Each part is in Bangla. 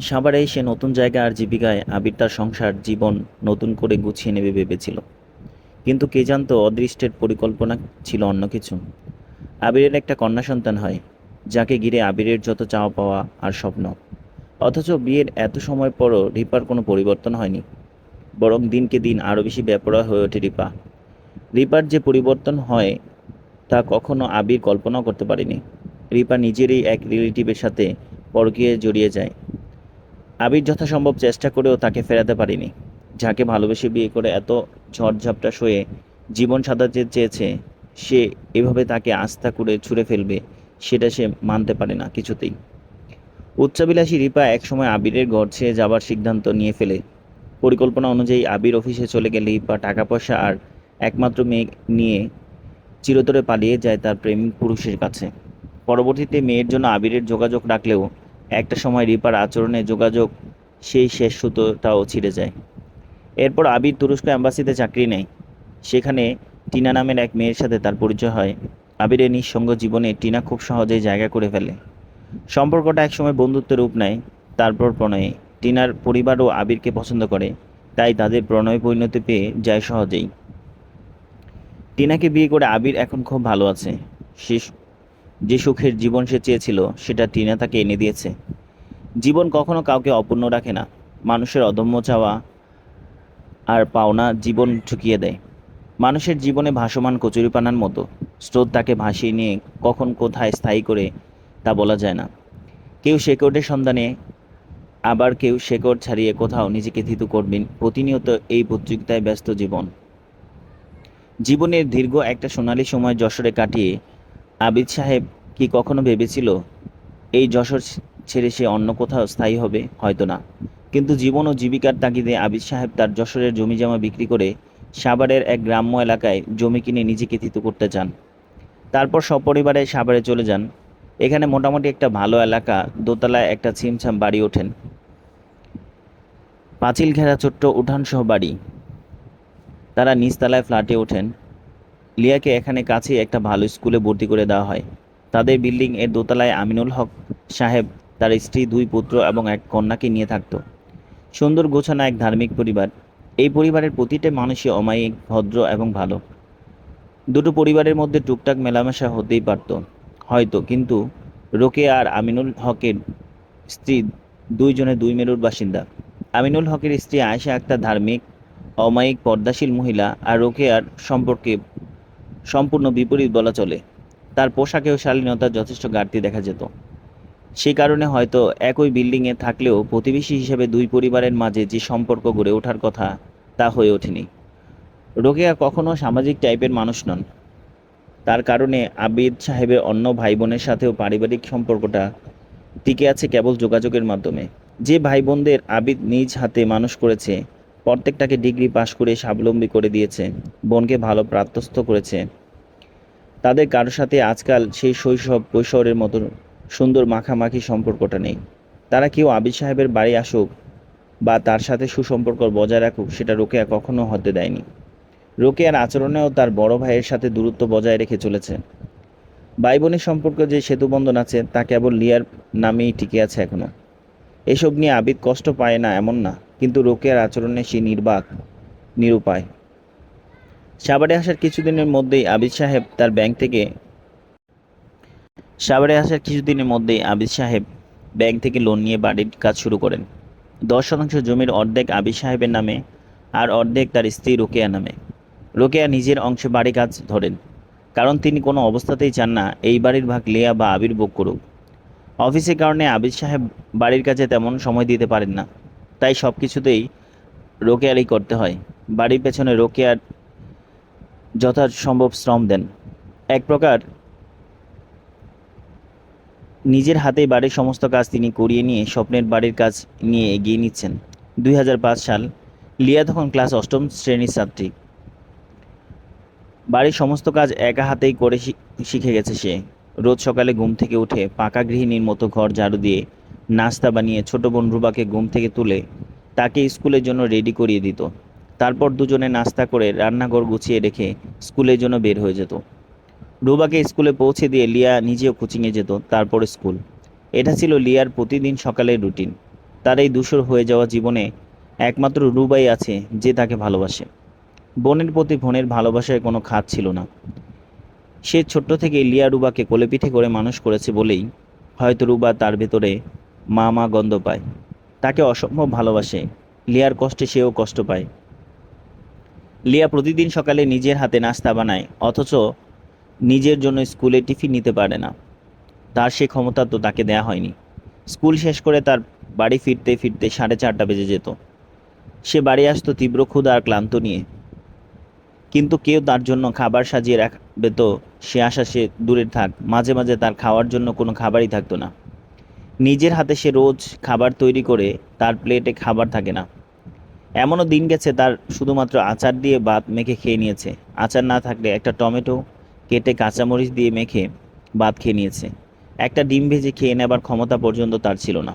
সাভারে সে নতুন জায়গা আর জীবিকায় আবির তার সংসার, জীবন নতুন করে গুছিয়ে নেবে ভেবেছিল। কিন্তু কে জানতো অদৃষ্টের পরিকল্পনা ছিল অন্য কিছু। আবিরের একটা কন্যা সন্তান হয়, যাকে ঘিরে আবিরের যত চাওয়া পাওয়া আর স্বপ্ন। অথচ বিয়ের এত সময় পরও রিপার কোনো পরিবর্তন হয়নি। বরং দিনকে দিন আরও বেশি বেপরোয়া হয়ে ওঠে রিপা। রিপার যে পরিবর্তন হয়, তা কখনো আবির কল্পনাও করতে পারেনি। রিপা নিজেরই এক রিলেটিভের সাথে পরকীয়ে জড়িয়ে যায়। আবির যথাসম্ভব চেষ্টা করেও তাকে ফেরাতে পারিনি। যাকে ভালোবেসে বিয়ে করে এত ঝড়ঝাপটা সয়ে জীবন সাজাতে চেয়েছে, সে এভাবে তাকে আস্থা করে ছুঁড়ে ফেলবে, সেটা সে মানতে পারে না কিছুতেই। উচ্চাবিলাসী রিপা একসময় আবিরের ঘর ছেড়ে যাবার সিদ্ধান্ত নিয়ে ফেলে। পরিকল্পনা অনুযায়ী আবির অফিসে চলে গেলে রিপা টাকা পয়সা আর একমাত্র মেয়ে নিয়ে চিরতরে পালিয়ে যায় তার প্রেমিক পুরুষের কাছে। পরবর্তীতে মেয়ের জন্য আবিরের যোগাযোগ রাখলেও একটা সময় রিপার আচরণে যোগাযোগ সেই শেষ সুতোটাও ছিঁড়ে যায়। এরপর আবির তুরস্ক অ্যাম্বাসিতে চাকরি নেয়। সেখানে টিনা নামের এক মেয়ের সাথে তার পরিচয় হয়। আবিরের নিঃসঙ্গ জীবনে টিনা খুব সহজেই জায়গা করে ফেলে। সম্পর্কটা একসময় বন্ধুত্বের রূপ নেয়, তারপর প্রণয়ে। টিনার পরিবারও আবিরকে পছন্দ করে, তাই তাদের প্রণয় পরিণতি পেয়ে যায় সহজেই। টিনাকে বিয়ে করে আবির এখন খুব ভালো আছে। সে যে সুখের জীবন সে চেয়েছিল, সেটা টিনা তাকে এনে দিয়েছে। জীবন কখনো কাউকে অপূর্ণ রাখে না। মানুষের অদম্য চাওয়া আর পাওনা জীবন ঠুকিয়ে দেয়। মানুষের জীবনে ভাসমান কচুরিপানার মতো। স্রোত তাকে ভাসিয়ে নিয়ে কখন কোথায় স্থায়ী করে তা বলা যায় না। কেউ শেকড়ের সন্ধানে, আবার কেউ শেকড় ছাড়িয়ে কোথাও নিজেকে থিতু করবেন। প্রতিনিয়ত এই প্রতিযোগিতায় ব্যস্ত জীবন। জীবনের দীর্ঘ একটা সোনালী সময় যশোরে কাটিয়ে আবিদ সাহেব কি কখনো ভেবেছিল এই যশোর ছেড়ে সে অন্য কোথাও স্থায়ী হবে? হয়তো না। কিন্তু জীবন ও জীবিকার তাগিদে আবিদ সাহেব তার যশোরের জমি জমা বিক্রি করে সাভারের এক গ্রাম্য এলাকায় জমি কিনে নিজেকে থিতু করতে চান। তারপর সপরিবারে সাভারে চলে যান। এখানে মোটামুটি একটা ভালো এলাকা, দোতলায় একটা ছিমছাম বাড়ি ওঠেন। পাঁচিল ঘেরা ছোট্ট উঠানসহ বাড়ি। তারা নিচতলায় ফ্ল্যাটে ওঠেন। লিয়াকে এখানে কাছে একটা ভালো স্কুলে ভর্তি করে দেওয়া হয়। তাদের বিল্ডিং এর দোতলায় আমিনুল হক সাহেব, তার স্ত্রী, দুই পুত্র এবং এক কন্যাকে নিয়ে থাকত। সুন্দর গোছানো এক ধার্মিক পরিবার। এই পরিবারের প্রতিটা মানুষই অমায়িক, ভদ্র এবং ভালো। দুটো পরিবারের মধ্যে টুকটাক মেলামেশা হতেই পারত। হয়তো, কিন্তু রোকে আর আমিনুল হকের স্ত্রী দুইজনে দুই মেরুর বাসিন্দা। আমিনুল হকের স্ত্রী আয়েশা আক্তার ধার্মিক, অমায়িক, পর্দাশীল মহিলা আর রোকেয়ার সম্পর্কে সম্পূর্ণ বিপরীত বলা চলে। তার পোশাকেও শালীনতার যথেষ্ট ঘাটতি দেখা যেত। সেই কারণে হয়তো একই বিল্ডিংয়ে থাকলেও প্রতিবেশী হিসেবে দুই পরিবারের মাঝে যে সম্পর্ক গড়ে ওঠার কথা তা হয়ে ওঠেনি। রোকেয়া কখনও সামাজিক টাইপের মানুষ নন। তার কারণে আবিদ সাহেবের অন্য ভাই বোনের সাথেও পারিবারিক সম্পর্কটা টিকে আছে কেবল যোগাযোগের মাধ্যমে। যে ভাই বোনদের আবিদ নিজ হাতে মানুষ করেছে প্রত্যেকটাকে ডিগ্রি পাশ করে স্বাবলম্বী করে দিয়েছে, বোনকে ভালো প্রাপ্তস্থ করেছে। তাদের কারোর সাথে আজকাল সেই শৈশব, কৈশোরের মতো সুন্দর মাখামাখি সম্পর্কটা নেই। তারা কেউ আবিদ সাহেবের বাড়ি আসুক বা তার সাথে সুসম্পর্ক বজায় রাখুক, সেটা রোকেয়া কখনো হতে দেয়নি। রোকেয়ার আচরণেও তার বড় ভাইয়ের সাথে দূরত্ব বজায় রেখে চলেছে। ভাই বোনের সম্পর্ক যে সেতুবন্ধন আছে, তা কেবল লিয়ার নামেই টিকে আছে এখনও। এসব নিয়ে আবিদ কষ্ট পায় না, এমন না। কিন্তু রোকেয়ার আচরণে সে নির্বাক, নিরুপায়। সাভারে আসার কিছুদিনের মধ্যেই আবিদ সাহেব তার ব্যাংক থেকে সাভারে আসার কিছুদিনের মধ্যেই আবিদ সাহেব ব্যাংক থেকে লোন নিয়ে বাড়ির কাজ শুরু করেন। দশ শতাংশ জমির অর্ধেক আবিদ সাহেবের নামে আর অর্ধেক তার স্ত্রী রোকেয়া নামে। রোকেয়া নিজের অংশে বাড়ি কাজ ধরেন, কারণ তিনি কোনো অবস্থাতেই চান না এই বাড়ির ভাগ লিয়া বা আবির ভোগ করুক। অফিসের কারণে আবিদ সাহেব বাড়ির কাছে তেমন সময় দিতে পারেন না। তাই সব কিছুতেই রোকেয়ারই করতে হয়। বাড়ির পেছনে রোকেয়ার যথাসম্ভব শ্রম দেন। এক প্রকার নিজের হাতেই বাড়ির সমস্ত কাজ তিনি করিয়ে নিয়ে স্বপ্নের বাড়ির কাজ নিয়ে এগিয়ে নিচ্ছেন। দুই হাজার পাঁচ সাল, লিয়া তখন ক্লাস অষ্টম শ্রেণির ছাত্রী। বাড়ির সমস্ত কাজ একা হাতেই করে শিখে গেছে সে। রোজ সকালে ঘুম থেকে উঠে পাকা গৃহিণীর মতো ঘর ঝাড়ু দিয়ে নাস্তা বানিয়ে ছোট বোন রুবাকে ঘুম থেকে তুলে তাকে স্কুলের জন্য রেডি করিয়ে দিত। তারপর দুজনে নাস্তা করে রান্নাঘর গুছিয়ে রেখে স্কুলের জন্য বের হয়ে যেত। রুবাকে স্কুলে পৌঁছে দিয়ে লিয়া নিজেও কোচিংয়ে যেত, তারপর স্কুল। এটা ছিল লিয়ার প্রতিদিন সকালের রুটিন তার এই দূষর হয়ে যাওয়া জীবনে একমাত্র রুবাই আছে যে তাকে ভালোবাসে। বোনের প্রতি বোনের ভালোবাসায় কোনো খাত ছিল না। সে ছোট্ট থেকে লিয়া রুবাকে কোলে পিঠে করে মানুষ করেছে বলেই হয়তো রুবা তার ভেতরে মা মা গন্ধ পায়। তাকে অসম্ভব ভালোবাসে। লিয়ার কষ্টে সেও কষ্ট পায়। লিয়া প্রতিদিন সকালে নিজের হাতে নাস্তা বানায়, অথচ নিজের জন্য স্কুলে টিফিন নিতে পারে না। তার সে ক্ষমতা তো তাকে দেয়া হয়নি। স্কুল শেষ করে তার বাড়ি ফিরতে ফিরতে সাড়ে চারটা বেজে যেত। সে বাড়ি আসতো তীব্র ক্ষুধা আর ক্লান্ত নিয়ে। কিন্তু কেউ তার জন্য খাবার সাজিয়ে রাখবে তো সে আশা সে দূরে থাক। মাঝে মাঝে তার খাওয়ার জন্য কোনো খাবারই থাকতো না। নিজের হাতে সে রোজ খাবার তৈরি করে তার প্লেটে খাবার থাকে না। এমনও দিন গেছে তার শুধুমাত্র আচার দিয়ে ভাত মেখে খেয়ে নিয়েছে। আচার না থাকলে একটা টমেটো কেটে কাঁচামরিচ দিয়ে মেখে ভাত খেয়ে নিয়েছে। একটা ডিম ভেজে খেয়ে নেবার ক্ষমতা পর্যন্ত তার ছিল না।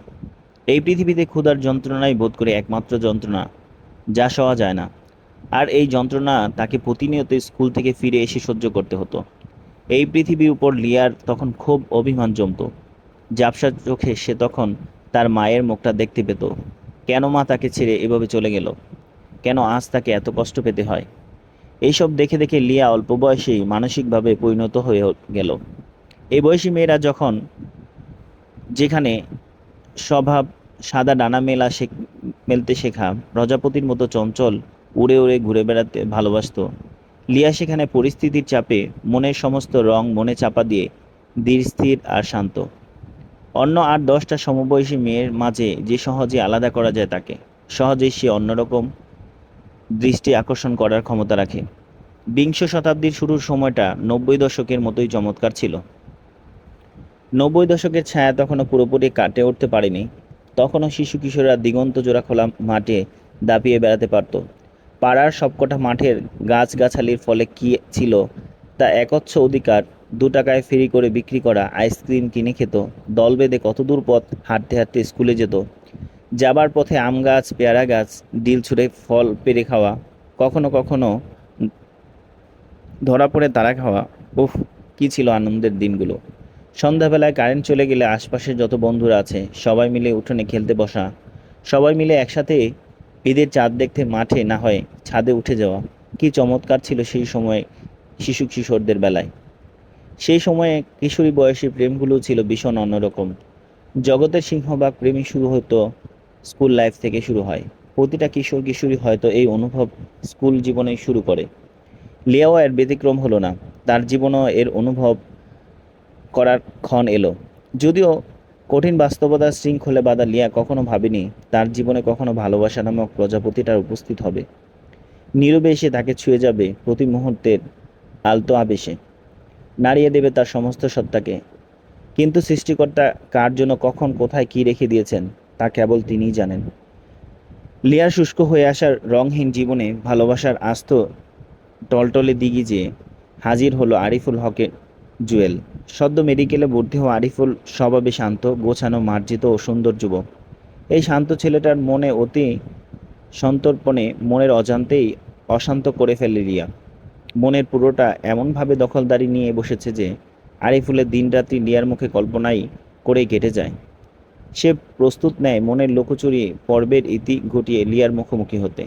এই পৃথিবীতে ক্ষুধার যন্ত্রণাই বোধ করে একমাত্র যন্ত্রণা, যা সওয়া যায় না। আর এই যন্ত্রণা তাকে প্রতিনিয়ত স্কুল থেকে ফিরে এসে সহ্য করতে হতো। এই পৃথিবীর উপর লিয়ার তখন খুব অভিমান জমতো। ঝাপসা চোখে সে তখন তার মায়ের মুখটা দেখতে পেত। কেন মা তাকে ছেড়ে এভাবে চলে গেল? কেন আজ তাকে এত কষ্ট পেতে হয়? এইসব দেখে দেখে লিয়া অল্প বয়সেই মানসিকভাবে পরিণত হয়ে গেল। এই বয়সী মেয়েরা যখন যেখানে স্বভাব সাদা ডানা মেলা শেখ মেলতে শেখা, প্রজাপতির মতো চঞ্চল উড়ে উড়ে ঘুরে বেড়াতে ভালোবাসতো, লিয়া সেখানে পরিস্থিতির চাপে মনের সমস্ত রং মনে চাপা দিয়ে ধীর, স্থির আর শান্ত। অন্য আর দশটা সমবয়সী মেয়ের মাঝে যে সহজে আলাদা করা যায় তাকে, সহজেই সে অন্যরকম দৃষ্টি আকর্ষণ করার ক্ষমতা রাখে। বিংশ শতাব্দীর শুরুর সময়টা নব্বই দশকের মতোই চমৎকার ছিল। নব্বই দশকের ছায়া তখনও পুরোপুরি কাটে উঠতে পারেনি। তখনও শিশু কিশোররা দিগন্ত জোড়া খোলা মাঠে দাপিয়ে বেড়াতে পারত। পাড়ার সবকটা মাঠের গাছগাছালির ফলে কী ছিল তা একচ্ছ অধিকার দু টাকায় ফ্রি করে বিক্রি করা আইসক্রিম কিনে খেত। দল বেঁধে কত দূর পথ হাঁটতে হাঁটতে স্কুলে যেত। যাবার পথে আম গাছ, পেয়ারা গাছ, ডিল ছুঁড়ে ফল পেরে খাওয়া, কখনো কখনো ধরা পড়ে তারা খাওয়া। উফ, কী ছিল আনন্দের দিনগুলো। সন্ধ্যাবেলায় কারেন্ট চলে গেলে আশপাশের যত বন্ধুরা আছে, সবাই মিলে উঠোনে খেলতে বসা। সবাই মিলে একসাথে ঈদের চাঁদ দেখতে মাঠে না হয় ছাদে উঠে যাওয়া। কি চমৎকার ছিল সেই সময় শিশু কিশোরদের বেলায়। সেই সময়ে কিশোরী বয়সী প্রেমগুলো ছিল ভীষণ অন্যরকম। জগতের সিংহভাগ প্রেমই শুরু হতো স্কুল লাইফ থেকে শুরু হয়। প্রতিটা কিশোর কিশোরী হয়তো এই অনুভব স্কুল জীবনে শুরু করে। লিয়াও এর ব্যতিক্রম হলো না, তার জীবনও এর অনুভব করার ক্ষণ এলো। যদিও কঠিন বাস্তবতার শৃঙ্খলে বাঁধা লিয়া কখনো ভাবেনি, তার জীবনে কখনো ভালোবাসা নামক প্রজাপতিটার উপস্থিত হবে। নীরবে এসে তাকে ছুঁয়ে যাবে প্রতি মুহূর্তের আলতো আবেশে। নাড়িয়ে দেবে তার সমস্ত সত্তাকে। কিন্তু সৃষ্টিকর্তা কার জন্য কখন, কোথায় কি রেখে দিয়েছেন, তা কেবল তিনিই জানেন। লিয়ার শুষ্ক হয়ে আসার রংহীন জীবনে ভালোবাসার আস্ত টলটলে দিঘি যে হাজির হলো আরিফুল হকের জুয়েল। সদ্য মেডিকেলে ভর্তি হওয়া আরিফুল স্বভাবে শান্ত, গোছানো, মার্জিত ও সুন্দর যুবক। এই শান্ত ছেলেটার মনে অতি সন্তর্পণে মনের অজান্তেই অশান্ত করে ফেলে রিয়া মনের পুরোটা এমনভাবে দখলদারি নিয়ে বসেছে যে আরিফুলের দিনরাত্রি লিয়ার মুখে কল্পনাই করেই কেটে যায়। সে প্রস্তুত নেয় মনের লোকচুরি পর্বের ইতি ঘটিয়ে লিয়ার মুখোমুখি হতে।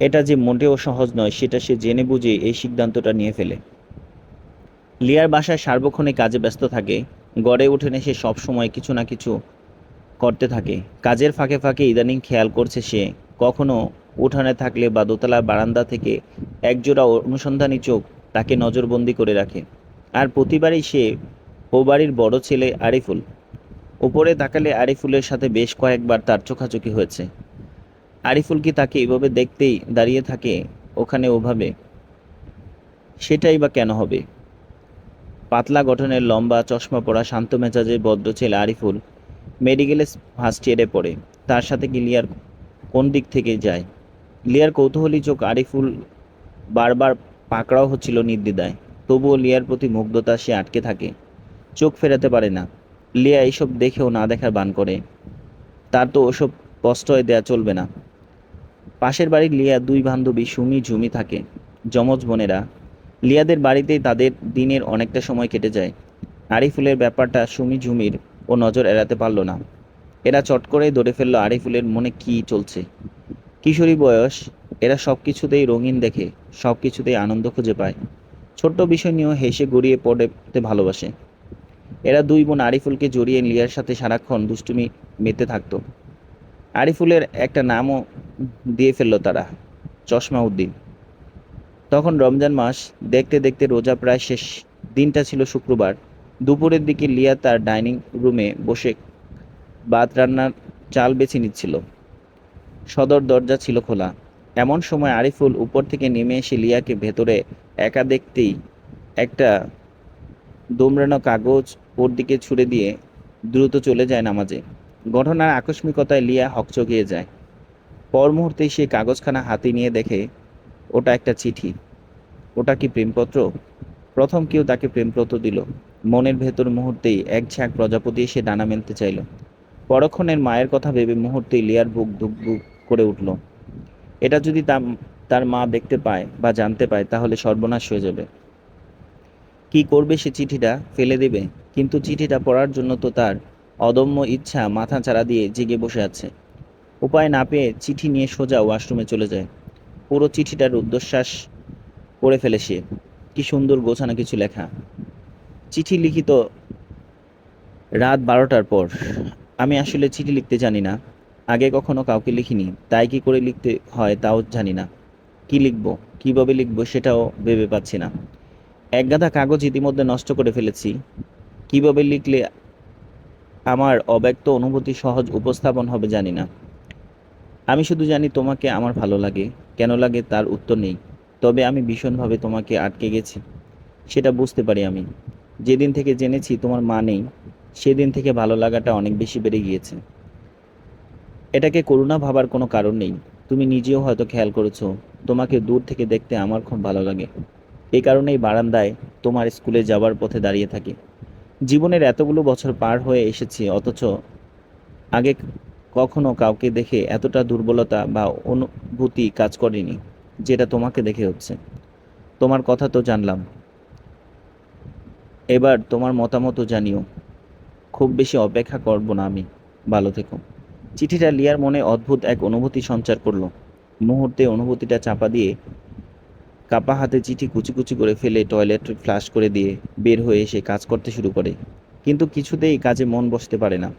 এটা যে মোটেও সহজ নয়, সেটা সে জেনে বুঝে এই সিদ্ধান্তটা নিয়ে ফেলে। লিয়ার বাসায় সার্বক্ষণে কাজে ব্যস্ত থাকে, গড়ে উঠেনে সে সবসময় কিছু না কিছু করতে থাকে। কাজের ফাঁকে ফাঁকে ইদানিং খেয়াল করছে সে, কখনো উঠানে থাকলে বা দোতলার বারান্দা থেকে একজোড়া অনুসন্ধানী চোখ তাকে নজরবন্দি করে রাখে। আর প্রতিবারই সে ও বাড়ির বড় ছেলে আরিফুল। ওপরে তাকালে আরিফুলের সাথে বেশ কয়েকবার তার চোখাচোখি হয়েছে। আরিফুল কি তাকে এভাবে দেখতেই দাঁড়িয়ে থাকে ওখানে ওভাবে? সেটাই বা কেন হবে? পাতলা গঠনের লম্বা চশমা পরা শান্ত মেজাজের ভদ্র ছেলে আরিফুল মেডিকেলে ফার্স্ট ইয়ারে পড়ে। তার সাথে কি লিয়ার কোন দিক থেকে যায়? লিয়ার কৌতূহলী চোখ আরিফুল বারবার পাকড়াও হচ্ছিল নির্দ্বিধায়। তবুও লিয়ার প্রতি মুগ্ধতা সে আটকে থাকে। চোখ ফেরাতে পারে না। লিয়া এইসব দেখেও না দেখার বান করে। তার তো ওসব প্রশ্রয় দেয়া চলবে না। পাশের বাড়ির লিয়া দুই বান্ধবী সুমি, ঝুমি থাকে। যমজ বোনেরা। লিয়াদের বাড়িতেই তাদের দিনের অনেকটা সময় কেটে যায়। আরিফুলের ব্যাপারটা সুমি, ঝুমির ও নজর এড়াতে পারল না। এরা চট করে ধরে ফেলল আরিফুলের মনে কি চলছে। কিশোরী বয়স, এরা সব কিছুতেই রঙিন দেখে সব কিছুতেই আনন্দ খুঁজে পায়। ছোট্ট বিষয় নিয়েও হেসে গড়িয়ে পড়তে ভালোবাসে। এরা দুই বোন আরিফুলকে জড়িয়ে লিয়ার সাথে সারাক্ষণ দুষ্টুমি মেতে থাকতো। আরিফুলের একটা নামও দিয়ে ফেলল তারা, চশমা উদ্দিন। তখন রমজান মাস, দেখতে দেখতে রোজা প্রায় শেষ, দিনটা ছিল শুক্রবার। দুপুরের দিকে লিয়া তার ডাইনিং রুমে বসে ভাত রান্নার চাল বেছে নিচ্ছিল। সদর দরজা ছিল খোলা। এমন সময় আরিফুল উপর থেকে নেমে এসে লিয়াকে ভেতরে একা দেখতেই একটা দোমড়ানো কাগজ ওর দিকে ছুড়ে দিয়ে দ্রুত চলে যায় নামাজে। ঘটনার আকস্মিকতায় লিয়া হকচকিয়ে যায়। পর মুহূর্তেই সে কাগজখানা হাতে নিয়ে দেখে, ওটা একটা চিঠি। ওটা কি প্রেমপত্র? প্রথম কেউ তাকে প্রেমপত্র দিল। মনের ভেতর মুহূর্তেই এক ঝাঁক প্রজাপতি এসে ডানা মেলতে চাইল। পরক্ষণের মায়ের কথা ভেবে মুহূর্তেই লিয়ার বুক ধুক করে উঠল। এটা যদি তার মা দেখতে পায় বা জানতে পায়, তাহলে সর্বনাশ হয়ে যাবে। কি করবে সে চিঠিটা? ফেলে দেবে। কিন্তু চিঠিটা পড়ার জন্য তো তার অদম্য ইচ্ছা মাথা চাড়া দিয়ে জেগে বসে আছে। উপায় না পেয়ে চিঠি নিয়ে সোজা ওয়াশরুমে চলে যায়। পুরো চিঠিটার উদ্দশ্বাস পড়ে ফেলে সে। কি সুন্দর গোছানো কিছু লেখা। চিঠি লিখিত রাত বারোটার পর। আমি আসলে চিঠি লিখতে জানি না। আগে কখনো কাউকে লিখিনি, তাই কি করে লিখতে হয় তাও জানি না। কি লিখব, কীভাবে লিখব সেটাও ভেবে পাচ্ছি না। এক গাদা কাগজ ইতিমধ্যে নষ্ট করে ফেলেছি। কীভাবে লিখলে আমার অব্যক্ত অনুভূতি সহজ উপস্থাপন হবে জানি না। আমি শুধু জানি তোমাকে আমার ভালো লাগে, কেন লাগে তার উত্তর নেই। তবে আমি ভীষণভাবে তোমাকে আটকে গেছি, সেটা বুঝতে পারি আমি। যেদিন থেকে জেনেছি তোমার মা নেই, সেদিন থেকে ভালো লাগাটা অনেক বেশি বেড়ে গিয়েছে। এটাকে করুণা ভাবার কোনো কারণ নেই। তুমি নিজেও হয়তো খেয়াল করেছ, তোমাকে দূর থেকে দেখতে আমার খুব ভালো লাগে। এই কারণেই বারান্দায় তোমার স্কুলে যাওয়ার পথে দাঁড়িয়ে থাকি। জীবনের এতগুলো বছর পার হয়ে এসেছি, অথচ আগে কখনো কাউকে দেখে এতটা দুর্বলতা বা অনুভূতি কাজ করেনি, যেটা তোমাকে দেখে হচ্ছে। তোমার কথা তো জানলাম। এবার তোমার মতামতও জানিও। খুব বেশি অপেক্ষা করব না আমি। ভালো থেকো। চিঠিটা লিয়ার মনে অদ্ভুত এক অনুভূতি সঞ্চার করল। মুহূর্তে অনুভূতিটা চাপা দিয়ে কাপা হাতে চিঠি কুচি কুচি করে ফেলে টয়লেট ফ্লাশ করে দিয়ে বের হয়ে এসে কাজ করতে শুরু করে। কিন্তু কিছুতেই কাজে মন বসতে পারে না।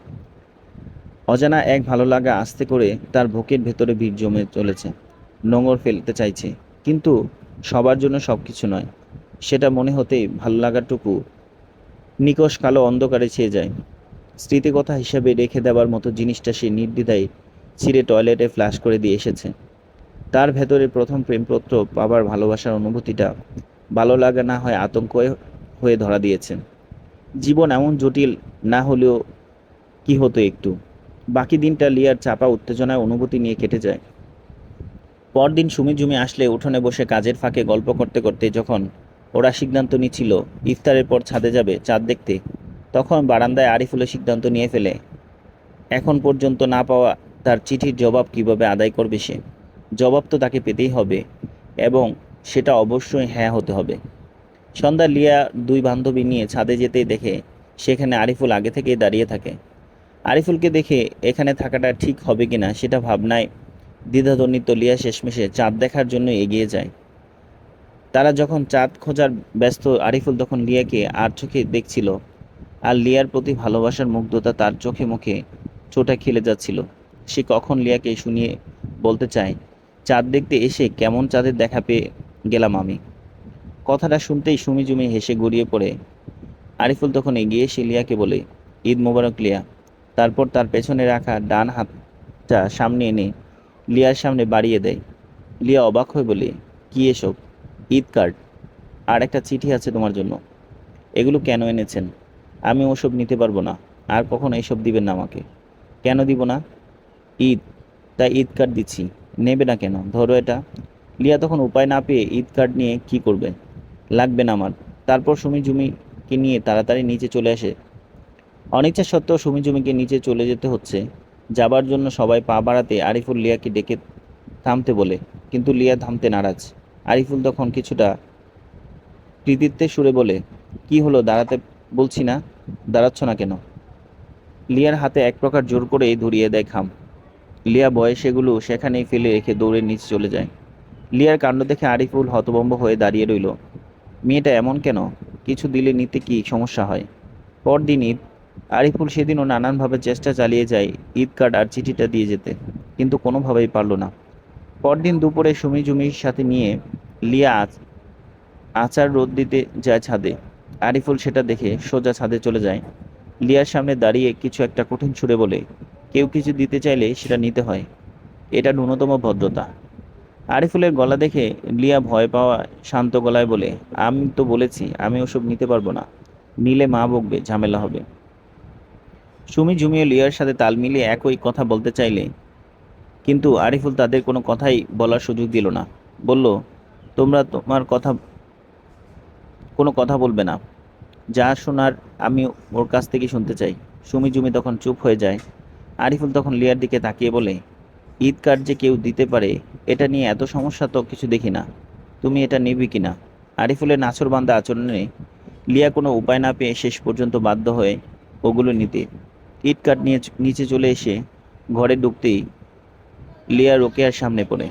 অজানা এক ভালো লাগা আস্তে করে তার বুকের ভেতরে ভিড় জমে চলেছে। নোংর ফেলতে চাইছে। কিন্তু সবার জন্য সব কিছু নয়। সেটা মনে হতেই ভালো লাগাটুকু নিকশ কালো অন্ধকারে ছেয়ে যায়। স্মৃতিকথা হিসাবে রেখে দেওয়ার মতো জিনিসটা সে নির্দ্বিধায় ছিঁড়ে টয়লেটে ফ্ল্যাশ করে দিয়ে এসেছে। তার ভেতরে প্রথম প্রেমপত্র পাবার ভালোবাসার অনুভূতিটা ভালো লাগা না হয় আতঙ্ক হয়ে ধরা দিয়েছে। জীবন এমন জটিল না হলেও কি হতো একটু। বাকি দিনটা লিয়ার চাপা উত্তেজনায় অনুভূতি নিয়ে কেটে যায়। পরদিন সুমি ঝুমি আসলে উঠোনে বসে কাজের ফাঁকে গল্প করতে করতে যখন ওরা সিদ্ধান্ত নিচ্ছিল, ইফতারের পর ছাদে যাবে চাঁদ দেখতে তখন বারান্দায় আরিফুলের সিদ্ধান্ত নিয়ে ফেলে। এখন পর্যন্ত না পাওয়া তার চিঠির জবাব কীভাবে আদায় করবে সে? জবাব তো তাকে পেতেই হবে এবং সেটা অবশ্যই হ্যাঁ হতে হবে। সন্ধ্যা লিয়া দুই বান্ধবী নিয়ে ছাদে যেতেই দেখে সেখানে আরিফুল আগে থেকেই দাঁড়িয়ে থাকে। আরিফুলকে দেখে এখানে থাকাটা ঠিক হবে কিনা সেটা ভাবনায় দ্বিধাদ্বন্দ্বিত লিয়া শেষমেশে চাঁদ দেখার জন্য এগিয়ে যায়। তারা যখন চাঁদ খোঁজার ব্যস্ত আরিফুল তখন লিয়াকে আর চোখে দেখছিল। আর লিয়ার প্রতি ভালোবাসার মুগ্ধতা তার চোখে মুখে চোটা খেলে যাচ্ছিল। সে কখন লিয়াকে শুনিয়ে বলতে চায়, চাঁদ দেখতে এসে কেমন চাঁদের দেখা পেয়ে গেলাম আমি? কথাটা শুনতেই সুমি জুমি হেসে গড়িয়ে পড়ে। আরিফুল তখন এগিয়ে এসে লিয়াকে বলে, ঈদ মোবারক লিয়া। তারপর তার পেছনে রাখা ডান হাতটা সামনে এনে লিয়ার সামনে বাড়িয়ে দেয়। লিয়া অবাক হয়ে বলে, কি এসব? ঈদ কার্ড? আর একটা চিঠি আছে তোমার জন্য। এগুলো কেন এনেছেন? আমি ওসব নিতে পারব না। আর কখনো এসব দিবেন না আমাকে। কেন দিব না? ঈদ। তাই ঈদ কার্ড দিচ্ছি। নেবে না কেন? ধরো এটা। লিয়া তখন উপায় না পেয়ে ঈদ কার্ড নিয়ে কি করবে? লাগবে না আমার। তারপর সুমি জুমিকে নিয়ে তাড়াতাড়ি নিচে চলে আসে। অনিচ্ছা সত্ত্বেও সুমি জুমিকে নিচে চলে যেতে হচ্ছে। যাবার জন্য সবাই পা বাড়াতে আরিফুল লিয়াকে ডেকে থামতে বলে। কিন্তু লিয়া থামতে নারাজ। আরিফুল তখন কিছুটা কৃতিত্বের সুরে বলে, কি হলো? দাঁড়াতে বলছি না, দাঁড়াচ্ছ না কেন? লিয়ার হাতে এক প্রকার জোর করেই ধরিয়ে দেয় খাম। লিয়া বয়ে সেগুলো সেখানেই ফেলে রেখে দৌড়ে নিচে চলে যায়। লিয়ার কাণ্ড দেখে আরিফুল হতভম্ব হয়ে দাঁড়িয়ে রইল। মেয়েটা এমন কেন? কিছু দিলে নিতে কি সমস্যা হয়? পরদিন ঈদ, আরিফুল সেদিনও নানানভাবে চেষ্টা চালিয়ে যায় ঈদ কার্ড আর চিঠিটা দিয়ে যেতে, কিন্তু কোনোভাবেই পারল না। পরদিন দুপুরে সুমি জুমির সাথে নিয়ে লিয়া আচার রোদ দিতে যায় ছাদে। আরিফুল সেটা দেখে সোজা ছাদে চলে যায়। লিয়ার সামনে দাঁড়িয়ে কিছু একটা কঠিন ছুড়ে বলে, কেউ কিছু দিতে চাইলে সেটা নিতে হয়। এটা ন্যূনতম ভদ্রতা। আরিফুলের গলা দেখে লিয়া ভয় পাওয়া শান্ত গলায় বলে, আমি তো বলেছি, আমি ওসব নিতে পারব না। নিলে মা বকবে, ঝামেলা হবে। সুমি ঝুমিয়ে লিয়ার সাথে তাল মিলিয়ে একই কথা বলতে চাইলে, কিন্তু আরিফুল তাদের কোনো কথাই বলার সুযোগ দিল না। বলল, তোমরা তোমার কথা কোনো কথা বলবে না। যা শোনার আমি ওর কাছ থেকে শুনতে চাই। সুমি জুমি তখন চুপ হয়ে যায়। আরিফুল তখন লিয়ার দিকে তাকিয়ে বলে, ঈদ কার্ড যে কেউ দিতে পারে, এটা নিয়ে এত সমস্যা তো কিছু দেখি না। তুমি এটা নিবি কি না? আরিফুলের নাছর বান্ধা আচরণে লিয়া কোনো উপায় না পেয়ে শেষ পর্যন্ত বাধ্য হয়ে ওগুলো নিতে। ঈদ কার্ড নিয়ে নিচে চলে এসে ঘরে ঢুকতেই লিয়া রোকেয়ার সামনে পড়ে।